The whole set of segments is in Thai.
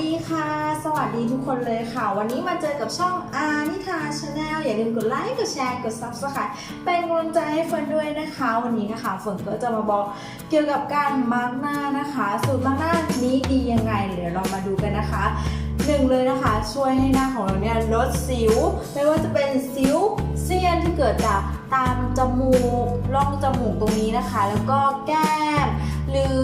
ดีค่ะ สวัสดีทุกคนเลยค่ะ วันนี้มาเจอกับช่องอานิทาชาแนลอย่าลืมกดไลค์กดแชร์กด subscribe เป็นกำลังใจให้เฟิร์นด้วยนะคะ วันนี้นะคะเฟิร์นก็จะมาบอกเกี่ยวกับการมาร์กหน้านะคะ สูตรมาร์กหน้านี้ดียังไงเดี๋ยวเรามาดูกันนะคะหนึ่งเลยนะคะ ช่วยให้หน้าของเราเนี่ยลดสิว ไม่ว่าจะเป็นสิวเซียนที่เกิดจากตามจมูกร่องจมูกตรงนี้นะคะ แล้วก็แก้มหรือ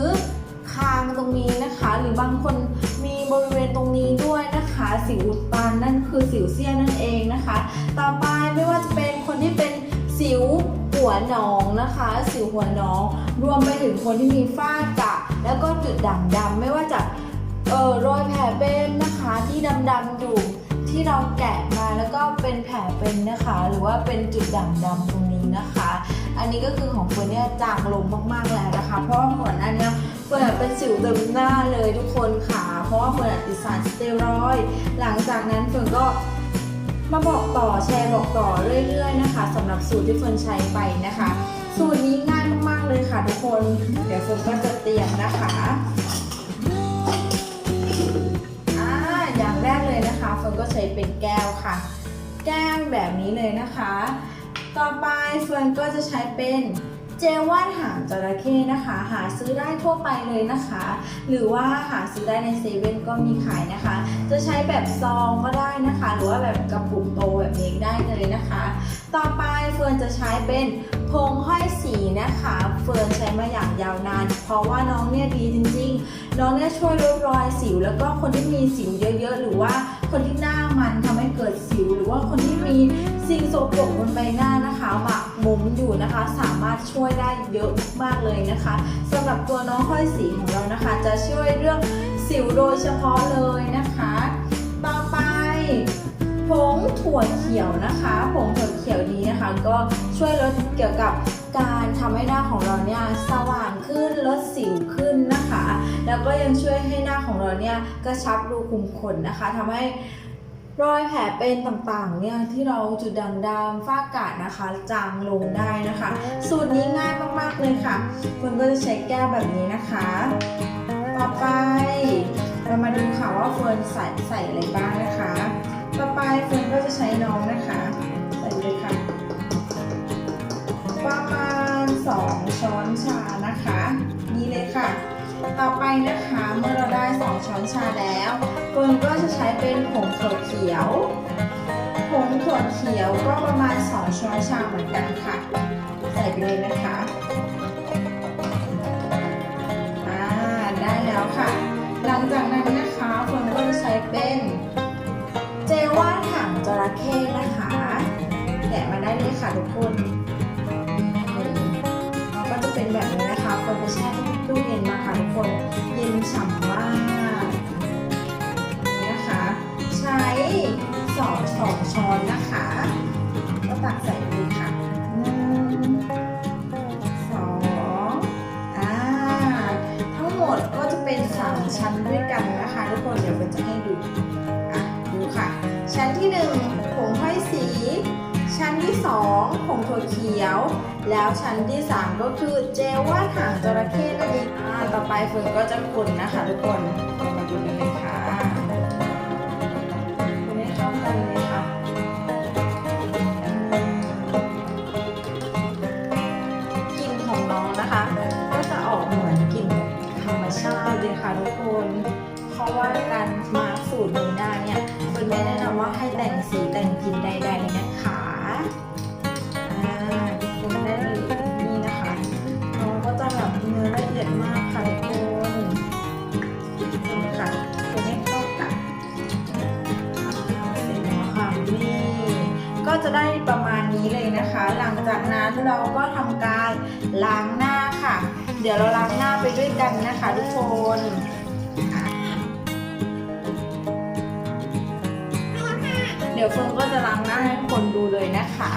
คางตรงนี้นะคะ หรือบางคนมี บริเวณตรงนี้ด้วยนะคะ สิวอุดตันนั่นคือสิวเซียนนั่นเองนะคะ ต่อไปไม่ว่าจะเป็นคนที่เป็นสิวหัวหนองนะคะ สิวหัวหนอง รวมไปถึงคนที่มีฝ้ากระแล้วก็จุดด่างดำไม่ว่าจะเอ่อรอยแผลเป็นนะคะที่ดำๆอยู่ที่เราแกะมาแล้วก็เป็นแผลเป็นนะคะ หรือว่าเป็นจุดด่างดำตรงนี้นะคะ อันนี้ก็คือของเฟิร์นเนี่ยจางลงมากๆแล้วนะคะ เพราะว่าก่อนหน้านี้เฟิร์นเป็นสิวเต็มหน้าเลยทุกคนค่ะ เพราะว่าเฟิร์นติดสารสเตียรอยด์หลังจากนั้นเฟิร์นก็มาบอกต่อแชร์บอกต่อเรื่อยๆนะคะสำหรับสูตรที่เฟิร์นใช้ไปนะคะ สูตรนี้ง่ายมากๆเลยค่ะทุกคน เดี๋ยวเฟิร์นก็จะเตรียมนะคะอ่าอย่างแรกเลยนะคะเฟิร์นก็ใช้เป็นแก้วค่ะ แก้วแบบนี้เลยนะคะ ต่อไปเฟิร์นก็จะใช้เป็น เจลวาดหางจระเข้นะคะ หาซื้อได้ทั่วไปเลยนะคะ หรือว่าหาซื้อได้ในเซเว่นก็มีขายนะคะ จะใช้แบบซองก็ได้นะคะ หรือว่าแบบกระปุกโตแบบนี้ได้เลยนะคะ ต่อไปเฟิร์นจะใช้เป็นผงห้อยสีนะคะ เฟิร์นใช้มาอย่างยาวนาน เพราะว่าน้องเนี่ยดีจริง ๆ น้องเนี่ยช่วยลดรอยสิว แล้วก็คนที่มีสิวเยอะๆ หรือว่าคนที่หน้ามันทำให้เกิดสิว หรือว่าคนที่มีสิ่งโสโครกบนใบหน้านะ มักหมอยู่นะคะ สามารถช่วยได้เยอะมากเลยนะคะสำหรับตัวน้องห้อยสีของเรานะคะ จะช่วยเรื่องสิวโดยเฉพาะเลยนะคะต่อไปผงถั่วเขียวนะคะผงถั่วเขียวนี้นะคะ ก็ช่วยลดเกี่ยวกับการทำให้หน้าของเราเนี่ยสว่างขึ้นลดสิวขึ้นนะคะ แล้วก็ยังช่วยให้หน้าของเราเนี่ยกระชับรูขุมขนนะคะทำให้ รอยแผลเป็นต่างๆเนี่ยที่เราจุดด่างดำฝ้ากระนะคะ จางลงได้นะคะ สูตรนี้ง่ายมากๆเลยค่ะคุณก็จะใช้แก้วแบบนี้นะคะ ต่อไป เรามาดูค่ะว่าเฟิร์นใส่ใส่อะไรบ้างนะคะ ต่อไปเฟิร์นก็จะใช้น้องนะคะใส่เลยค่ะ ประมาณ 2 ช้อนชา ไปนะคะเมื่อเราได้ 2 ช้อนชาแล้วเฟิร์นก็จะใช้เป็นผงถั่วเขียวผงถั่วเขียวก็ประมาณ 2 ช้อนชาเหมือนกันค่ะ ใส่ไปเลยนะคะอ่าได้แล้วค่ะ หลังจากนั้นนะคะเฟิร์นก็จะใช้เป็นเจลวาดหางจระเข้นะคะแกะมาได้เลยค่ะทุกคนก็จะเป็นแบบนี้นะคะคนไปแช่ตู้เย็นมาค่ะ ทุกคนเย็นฉ่ำมากนี่นะคะ ใช้สองสองช้อนนะคะ ก็ตักใส่เลยค่ะหนึ่งสองอ่าทั้งหมดก็จะเป็นสามชั้นด้วยกันนะคะทุกคนเดี๋ยวเป็นจะให้ดูอะดูค่ะ ชั้นที่หนึ่งผงห้อยสี ชั้นที่สองผงถั่วเขียว แล้วชั้นที่ 3 ก็คือเจลวาดหางจระเข้นั่นเองอ่าต่อไปเฟิร์นก็จะคนนะคะทุกคนมาดูกันเลยค่ะคนให้เข้ากันเลยค่ะกลิ่นของน้องนะคะ ก็จะออกเหมือนกลิ่นธรรมชาติเลยค่ะทุกคนเพราะว่าการมาร์คสูตรนี้หน้าเนี่ยเฟิร์นไม่แนะนำว่าให้แต่งสี จะได้ประมาณนี้เลยนะคะ หลังจากนั้นเราก็ทำการล้างหน้าค่ะ เดี๋ยวเราล้างหน้าไปด้วยกันนะคะทุกคนเดี๋ยวเฟิร์นก็จะล้างหน้าให้คนดูเลยนะคะ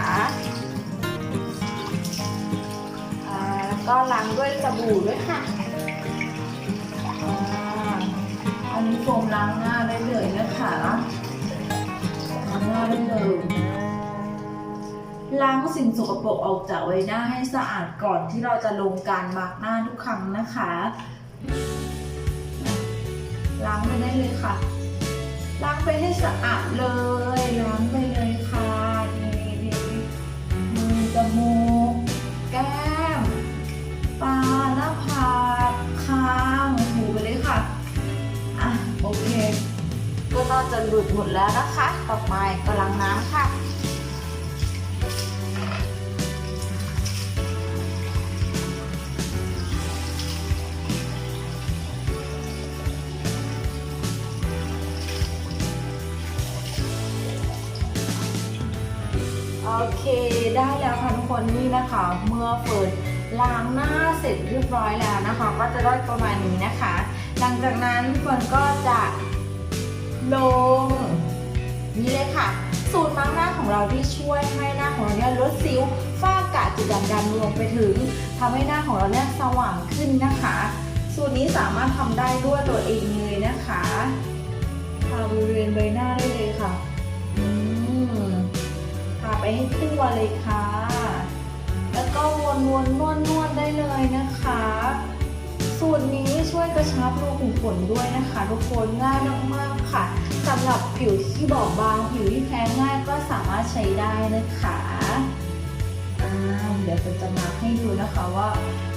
อ่าแล้วก็ล้างด้วยสบู่ด้วยค่ะอันนี้โฟมล้างหน้าได้เลยนะคะล้างหน้าได้เลย ล้างสิ่งสกปรกออกจากใบหน้าให้สะอาดก่อนที่เราจะลงการมาร์กหน้าทุกครั้งนะคะ ล้างไปได้เลยค่ะ ล้างไปให้สะอาดเลย ล้างไป โอเคได้แล้วค่ะทุกคนนี่นะคะ เมื่อเฟิร์นล้างหน้าเสร็จเรียบร้อยแล้วนะคะ ก็จะได้ประมาณนี้นะคะ หลังจากนั้นเฟิร์นก็จะลงนี่เลยค่ะ สูตรมาร์กหน้าของเราที่ช่วยให้หน้าของเราเนี่ยลดสิวฝ้ากระจุดด่างดำรวมไปถึงทำให้หน้าของเราเนี่ยสว่างขึ้นนะคะ สูตรนี้สามารถทำได้ด้วยตัวเองเลยนะคะทาบริเวณใบหน้าได้เลยค่ะาไปให้ทั่วเลยค่ะ แล้วก็วนวนนวดนวดได้เลยนะคะ สูตรนี้ช่วยกระชับรูขุมขนด้วยนะคะทุกคนง่ายมากๆค่ะสำหรับผิวที่บอบบางผิวที่แพ้ง่ายก็สามารถใช้ได้นะคะเดี๋ยวจะมาให้ดูนะคะว่า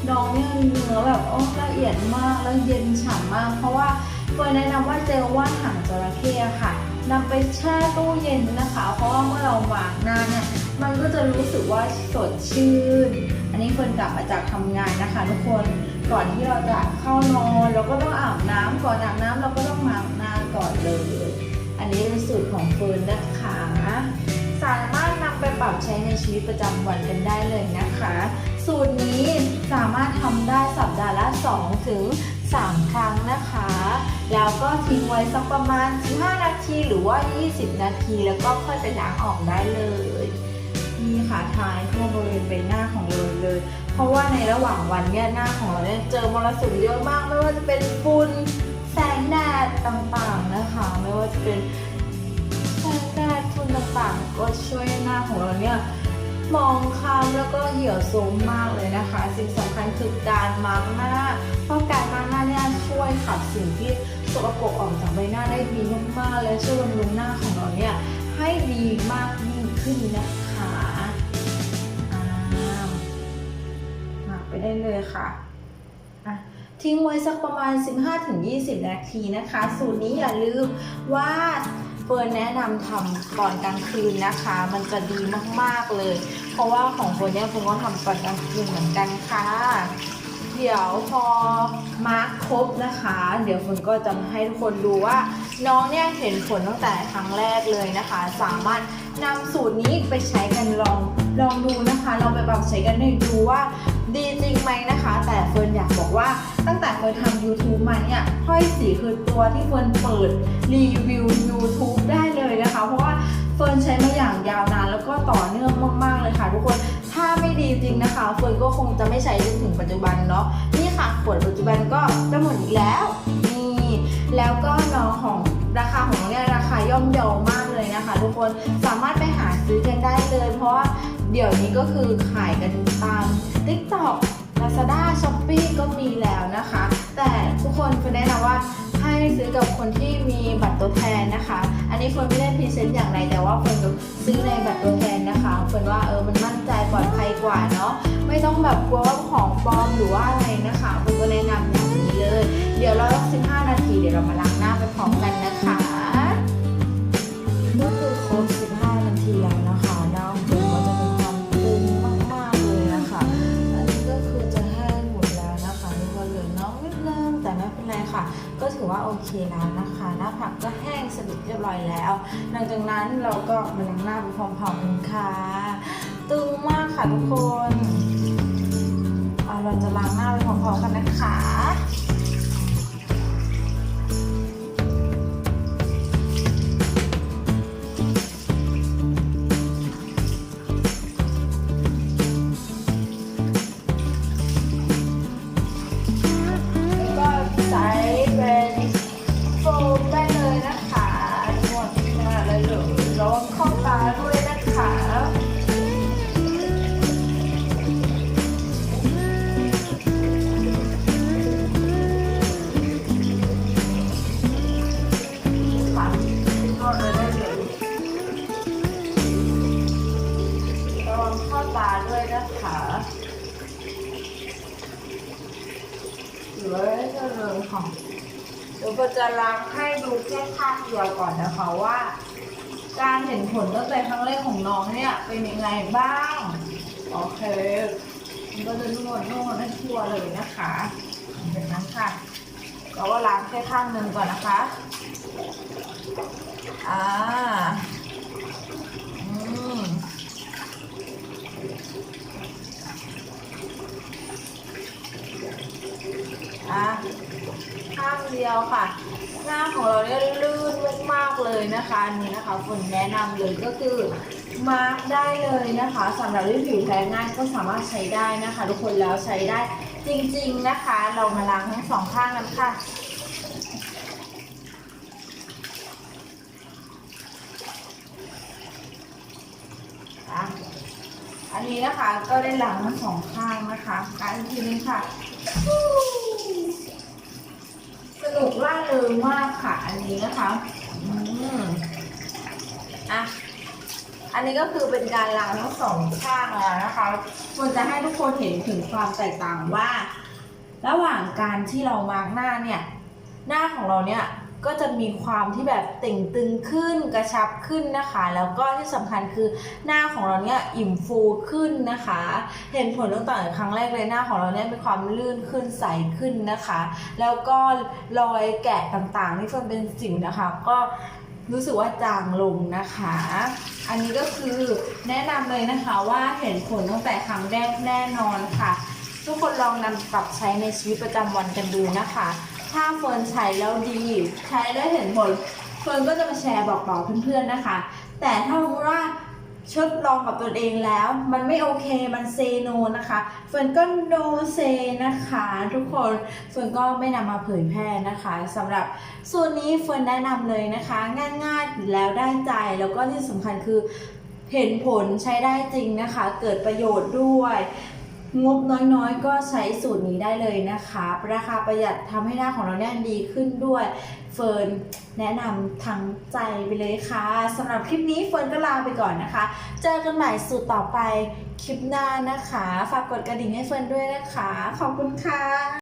น้องเนี่ยเนื้อแบบโอ้ละเอียดมากแล้วเย็นฉ่ำมาก เพราะว่าเฟิร์นแนะนำว่าเจลว่านหางจระเข้ค่ะ นำไปแช่ตู้เย็นนะคะ เพราะว่าเมื่อเราวางหน้าเนี่ยมันก็จะรู้สึกว่าสดชื่น อันนี้เฟิร์นกลับมาจากทำงานนะคะ ทุกคนก่อนที่เราจะเข้านอนเราก็ต้องอาบน้ำก่อนอาบน้ำเราก็ต้องมาร์กหน้าก่อนเลย อันนี้เป็นสูตรของเฟิร์นนะคะ สามารถนำไปปรับใช้ในชีวิตประจำวันกันได้เลยนะคะ สูตรนี้สามารถทำได้สัปดาห์ละ 2 ถึง 3 ครั้งนะคะ แล้วก็ทิ้งไว้สักประมาณ 15 นาทีหรือว่า 20 นาที แล้วก็ค่อยไปล้างออกได้เลย นี่ค่ะทายทั่วบริเวณใบหน้าของเราเลย เพราะว่าในระหว่างวันเนี่ยหน้าของเราเนี่ยเจอมรสุมเยอะมาก ไม่ว่าจะเป็นฝุ่นแสงแดดต่างๆนะคะ ไม่ว่าจะเป็นแสงแดดฝุ่นต่างๆ ก็ช่วยหน้าของเราเนี่ย มองคำแล้วก็เหี่ยวโทรมมากเลยนะคะ สิ่งสำคัญคือการมาร์กหน้า เพราะการมาร์กหน้าเนี่ยช่วยขับสิ่งที่สกปรกออกจากใบหน้าได้ดีมากๆและช่วยบำรุงหน้าของเราเนี่ยให้ดีมากยิ่งขึ้นนะคะอ่ามักไปได้เลยค่ะทิ้งไว้สักประมาณ 15-20 นาทีนะคะ สูตรนี้อย่าลืมว่า ฟิร์นแนะนำทำก่อนกลางคืนนะคะ มันจะดีมากๆเลย เพราะว่าของเฟิร์นเนี่ยเฟิร์นก็ทำก่อนกลางคืนเหมือนกันค่ะ เดี๋ยวพอมาร์คครบนะคะ เดี๋ยวเฟิร์นก็จะให้ทุกคนดูว่า น้องเนี่ยเห็นผลตั้งแต่ครั้งแรกเลยนะคะ สามารถนำสูตรนี้ไปใช้กันลองลองดูนะคะลองไปปรับใช้กันให้ดูว่าดีจริงไหมนะคะ แต่เฟิร์นอยากบอกว่าตั้งแต่เฟิร์นทำ YouTube มาเนี่ยห้อยสีคือตัวที่เฟิร์นเปิดรีวิว YouTube ไม่ดีจริงนะคะเฟิร์นก็คงจะไม่ใช้จนถึงปัจจุบันเนาะนี่ค่ะขวดปัจจุบันก็จะหมดอีกแล้วนี่แล้วก็น้องของราคาของเนี่ยราคาย่อมเยาวมากเลยนะคะ ทุกคนสามารถไปหาซื้อกันได้เลย เพราะว่าเดี๋ยวนี้ก็คือขายกันตาม TikTok Lazada Shopee ก็มีแล้วนะคะ แต่ทุกคนคือแนะนำว่า ซื้อกับคนที่มีบัตรตัวแทนนะคะ อันนี้คนไม่ได้พรีเซนต์อย่างไรแต่ว่าคนก็ซื้อในบัตรตัวแทนนะคะคนว่าเออมันมั่นใจปลอดภัยกว่าเนาะไม่ต้องแบบกลัวว่าของปลอมหรือว่าอะไรนะคะคนก็แนะนำอย่างนี้เลย เดี๋ยวเราต้อง15นาทีเดี๋ยวเรามาล้างหน้าไปพร้อมกันนะคะนี่คือครบ น้ำนะคะ หน้าผักก็แห้งสนิทเรียบร้อยแล้ว หลังจากนั้นเราก็มาล้างหน้าไปพร้อมๆกันค่ะ ตึงมากค่ะทุกคนเอาเราจะล้างหน้าไปพร้อมๆกันนะคะ การเห็นผลตั้งแต่ครั้งแรกของน้องเนี่ยเป็นยังไงบ้าง โอเคมันก็จะนวดนวดให้ทั่วเลยนะคะแบบนั้นค่ะเราก็ล้างแค่ข้างหนึ่งก่อนนะคะ อ่า อืม อะข้างเดียวค่ะ หน้าของเราเนี่ยลื่นมากๆเลยนะคะนนี้นะคะฝนแนะนำเลยก็คือมาร์กได้เลยนะคะสำหรับที่ผิวแพ้ง่ายก็สามารถใช้ได้นะคะ ทุกคนแล้วใช้ได้จริง ๆนะคะ เรามาล้างทั้งสองข้างกันค่ะอะอันนี้นะคะก็ได้ล้างทั้งสองข้างนะคะการอีกทีนึงค่ะ นุกล่าเริงมากค่ะ อันนี้นะคะอืมอะอันนี้ก็คือเป็นการล้างทั้งสองข้างแล้วนะคะควรจะให้ทุกคนเห็นถึงความแตกต่างว่า ระหว่างการที่เรามาร์กหน้าเนี่ย หน้าของเราเนี่ย ก็จะมีความที่แบบเต่งตึงขึ้นกระชับขึ้นนะคะ แล้วก็ที่สำคัญคือหน้าของเราเนี่ยอิ่มฟูขึ้นนะคะ เห็นผลตั้งแต่ครั้งแรกเลยหน้าของเราเนี่ยมีความลื่นขึ้นใสขึ้นนะคะ แล้วก็รอยแกะต่างๆที่เฟิร์นเป็นสิวนะคะ ก็รู้สึกว่าจางลงนะคะ อันนี้ก็คือแนะนำเลยนะคะว่าเห็นผลตั้งแต่ครั้งแรกแน่นอนค่ะ ทุกคนลองนำปรับใช้ในชีวิตประจำวันกันดูนะคะ ถ้าเฟิร์นใช้แล้วดี ใช้แล้วเห็นผลเฟิร์นก็จะมาแชร์บอกต่อเพื่อนๆนะคะ แต่ถ้าว่าชดลองกับตัวเองแล้ว มันไม่โอเคมันเซโนนะคะเฟิร์นก็โนเซนะคะทุกคนเฟิร์นก็ไม่นำมาเผยแพร่นะคะสำหรับส่วนนี้เฟิร์นแนะนำเลยนะคะ ง่ายๆแล้วได้ใจแล้วก็ที่สำคัญคือเห็นผลใช้ได้จริงนะคะ เกิดประโยชน์ด้วย งบน้อยๆ ก็ใช้สูตรนี้ได้เลยนะคะ ราคาประหยัดทำให้หน้าของเราเนี่ยดีขึ้นด้วย เฟิร์นแนะนำทั้งใจไปเลยค่ะสำหรับคลิปนี้เฟิร์นก็ลาไปก่อนนะคะ เจอกันใหม่สูตรต่อไปคลิปหน้านะคะ ฝากกดกระดิ่งให้เฟิร์นด้วยนะคะ ขอบคุณค่ะ